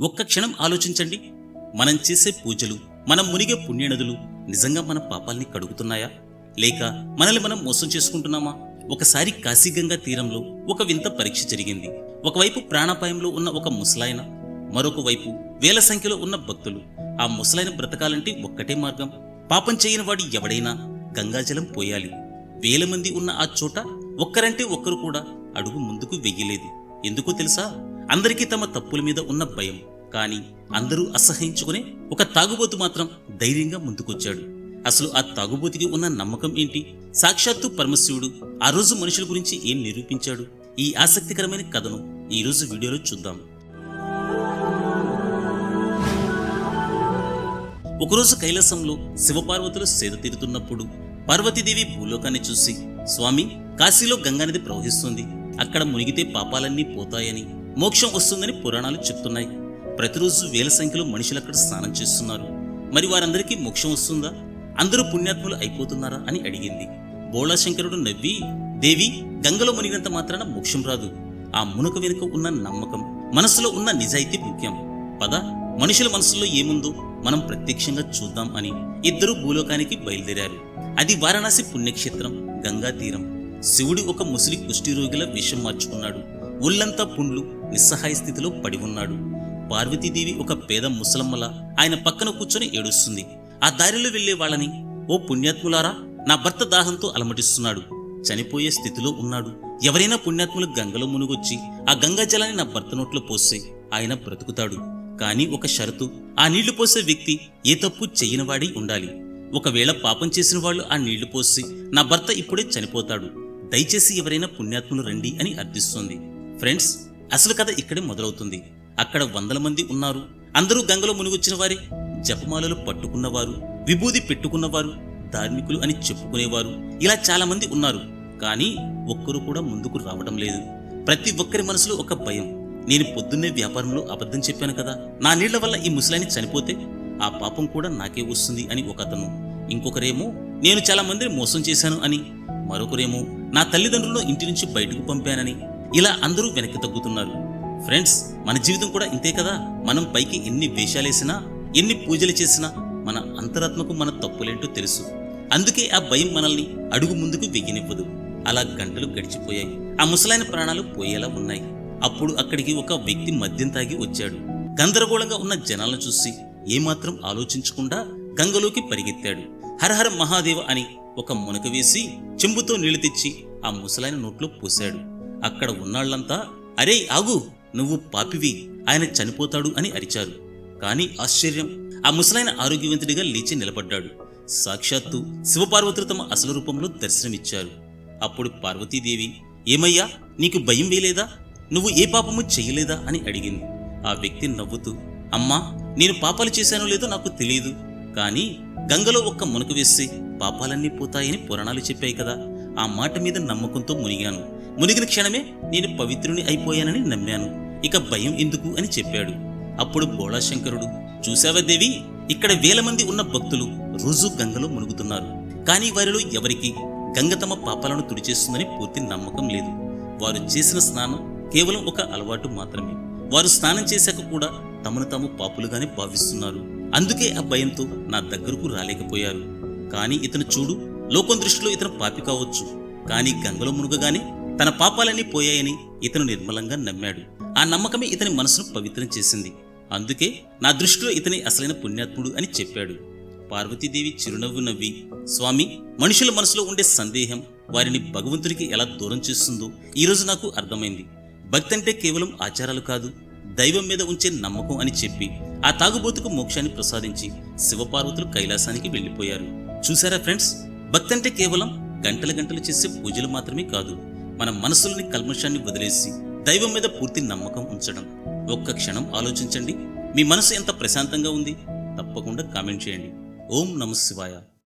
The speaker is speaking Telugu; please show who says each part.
Speaker 1: ఒక్క క్షణం ఆలోచించండి. మనం చేసే పూజలు మనం మునిగే పుణ్యనదులు నిజంగా మన పాపాల్ని కడుగుతున్నాయా? లేక మనల్ని మనం మోసం చేసుకుంటున్నామా? ఒకసారి కాశీగంగా తీరంలో ఒక వింత పరీక్ష జరిగింది. ఒకవైపు ప్రాణాపాయంలో ఉన్న ఒక ముసలాయన మరొక వైపు వేల సంఖ్యలో ఉన్న భక్తులు. ఆ ముసలాయన బ్రతకాలంటే ఒక్కటే మార్గం. పాపం చేయని వాడు ఎవడైనా గంగాజలం పోయాలి. వేల మంది ఉన్న ఆ చోట ఒక్కరంటే ఒక్కరు కూడా అడుగు ముందుకు వెయ్యలేదు. ఎందుకో తెలుసా? అందరికీ తమ తప్పుల మీద ఉన్న భయం. కానీ అందరూ అసహించుకునే ఒక తాగుబోతు మాత్రం ధైర్యంగా ముందుకొచ్చాడు. అసలు ఆ తాగుబోతుకి ఉన్న నమ్మకం ఏంటి? సాక్షాత్తు పరమశివుడు ఆ రోజు మనుషుల గురించి ఏం నిరూపించాడు? ఈ ఆసక్తికరమైన కథను ఈ రోజు వీడియోలో చూద్దాం. ఒకరోజు కైలాసంలో శివపార్వతులు సేద తీరుతున్నప్పుడు పార్వతీదేవి భూలోకాన్ని చూసి స్వామి కాశీలో గంగానది ప్రవహిస్తుంది. అక్కడ మునిగితే పాపాలన్నీ పోతాయని మోక్షం వస్తుందని పురాణాలు చెప్తున్నాయి. ప్రతిరోజు వేల సంఖ్యలో మనుషులు అక్కడ స్నానం చేస్తున్నారు. మరి వారందరికీ మోక్షం వస్తుందా? అందరూ పుణ్యాత్ములు అయిపోతున్నారా అని అడిగింది. బోళాశంకరుడు నవ్వి దేవి గంగలో మునిగినంత మాత్రాన మోక్షం రాదు. ఆ మునక వెనుక ఉన్న నమ్మకం మనసులో ఉన్న నిజాయితీ ముఖ్యం. పద మనుషుల మనసులో ఏముందో మనం ప్రత్యక్షంగా చూద్దాం అని ఇద్దరు భూలోకానికి బయలుదేరారు. అది వారణాసి పుణ్యక్షేత్రం గంగా తీరం శివుడు ఒక ముసలి కుష్ఠిరోగిల విషం మార్చుకున్నాడు. ఒళ్ళంతా పుండ్లు నిస్సహాయ స్థితిలో పడి ఉన్నాడు. పార్వతీదేవి ఒక పేద ముసలమ్మల ఆయన పక్కన కూర్చొని ఏడుస్తుంది. ఆ దారిలో వెళ్ళే వాళ్ళని ఓ పుణ్యాత్ములారా నా భర్త దాహంతో అలమటిస్తున్నాడు. చనిపోయే స్థితిలో ఉన్నాడు. ఎవరైనా పుణ్యాత్ములు గంగలో మునుగొచ్చి ఆ గంగా జలాన్ని నా భర్త నోట్లో పోస్తే ఆయన బ్రతుకుతాడు. కానీ ఒక షరతు ఆ నీళ్ళు పోసే వ్యక్తి ఏ తప్పు చెయ్యనివాడై ఉండాలి. ఒకవేళ పాపం చేసిన వాళ్ళు ఆ నీళ్ళు పోసి నా భర్త ఇప్పుడే చనిపోతాడు. దయచేసి ఎవరైనా పుణ్యాత్ములు రండి అని అర్థిస్తోంది. ఫ్రెండ్స్ అసలు కథ ఇక్కడే మొదలవుతుంది. అక్కడ వందల మంది ఉన్నారు. అందరూ గంగలో మునిగొచ్చిన వారే జపమాలలు పట్టుకున్నవారు విభూది పెట్టుకున్నవారు ధార్మికులు అని చెప్పుకునేవారు. ఇలా చాలా మంది ఉన్నారు. కానీ ఒక్కరు కూడా ముందుకు రావడం లేదు. ప్రతి ఒక్కరి మనసులో ఒక భయం. నేను పొద్దున్నే వ్యాపారంలో అబద్ధం చెప్పాను కదా. నా నీళ్ళ వల్ల ఈ ముసలాయని చనిపోతే ఆ పాపం కూడా నాకే వస్తుంది అని ఒక అతను. ఇంకొకరేమో నేను చాలా మందిని మోసం చేశాను అని. మరొకరేమో నా తల్లిదండ్రులను ఇంటి నుంచి బయటకు పంపానని. ఇలా అందరూ వెనక్కి తగ్గుతున్నారు. ఫ్రెండ్స్ మన జీవితం కూడా ఇంతే కదా? మనం పైకి ఎన్ని వేషాలేసినా ఎన్ని పూజలు చేసినా మన అంతరాత్మకు మన తప్పులేంటో తెలుసు. అందుకే ఆ భయం మనల్ని అడుగు ముందుకు వెయ్యనివ్వదు అలా గంటలు గడిచిపోయాయి. ఆ ముసలైన ప్రాణాలు పోయేలా ఉన్నాయి. అప్పుడు అక్కడికి ఒక వ్యక్తి మద్యం తాగి వచ్చాడు. గందరగోళంగా ఉన్న జనాలను చూసి ఏమాత్రం ఆలోచించకుండా గంగలోకి పరిగెత్తాడు. హరహర మహాదేవ అని ఒక మునక వేసి చెంబుతో నీళ్ళు తెచ్చి ఆ ముసలాయన నోట్లో పోశాడు. అక్కడ ఉన్నాళ్ళంతా అరే ఆగు నువ్వు పాపివి ఆయన చనిపోతాడు అని అరిచారు. కానీ ఆశ్చర్యం ఆ ముసలైన ఆరోగ్యవంతుడిగా లేచి నిలబడ్డాడు. సాక్షాత్తు శివపార్వతులు తమ అసలు రూపంలో దర్శనమిచ్చారు. అప్పుడు పార్వతీదేవి ఏమయ్యా నీకు భయం వేలేదా నువ్వు ఏ పాపము చెయ్యలేదా అని అడిగింది. ఆ వ్యక్తి నవ్వుతూ అమ్మా నేను పాపాలు చేశానో లేదో నాకు తెలియదు. కానీ గంగలో ఒక్క మునక వేస్తే పాపాలన్నీ పోతాయని పురాణాలు చెప్పాయి కదా. ఆ మాట మీద నమ్మకంతో మునిగాను. మునిగిన క్షణమే నేను పవిత్రుని అయిపోయానని నమ్మాను. ఇక భయం ఎందుకు అని చెప్పాడు. అప్పుడు బోళాశంకరుడు చూశావా దేవి? ఇక్కడ వేల మంది ఉన్న భక్తులు రోజు గంగలో మునుగుతున్నారు. కానీ వారిలో ఎవరికి గంగ తమ పాపాలను తుడిచేస్తుందని పూర్తి నమ్మకం లేదు. వారు చేసిన స్నానం కేవలం ఒక అలవాటు మాత్రమే. వారు స్నానం చేశాక కూడా తమను తాము పాపులుగానే భావిస్తున్నారు. అందుకే ఆ భయంతో నా దగ్గరకు రాలేకపోయారు. కానీ ఇతను చూడు లోకం దృష్టిలో ఇతను పాపి కావచ్చు. కానీ గంగలో మునుగగానే తన పాపాలన్నీ పోయాయని ఇతను నిర్మలంగా నమ్మాడు. ఆ నమ్మకమే ఇతని మనసును పవిత్రం చేసింది. అందుకే నా దృష్టిలో ఇతని అసలైన పుణ్యాత్ముడు అని చెప్పాడు. పార్వతీదేవి చిరునవ్వు నవ్వి స్వామి మనుషుల మనసులో ఉండే సందేహం వారిని భగవంతుడికి ఎలా దూరం చేస్తుందో ఈరోజు నాకు అర్థమైంది. భక్తి అంటే కేవలం ఆచారాలు కాదు దైవం మీద ఉంచే నమ్మకం అని చెప్పి ఆ తాగుబోతుకు మోక్షాన్ని ప్రసాదించి శివపార్వతులు కైలాసానికి వెళ్ళిపోయారు. చూసారా ఫ్రెండ్స్? భక్తి అంటే కేవలం గంటల గంటలు చేసే పూజలు మాత్రమే కాదు మన మనసులోని కల్మషాన్ని వదిలేసి దైవం మీద పూర్తి నమ్మకం ఉంచడం. ఒక్క క్షణం ఆలోచించండి. మీ మనసు ఎంత ప్రశాంతంగా ఉంది? తప్పకుండా కామెంట్ చేయండి. ఓం నమ శివాయ.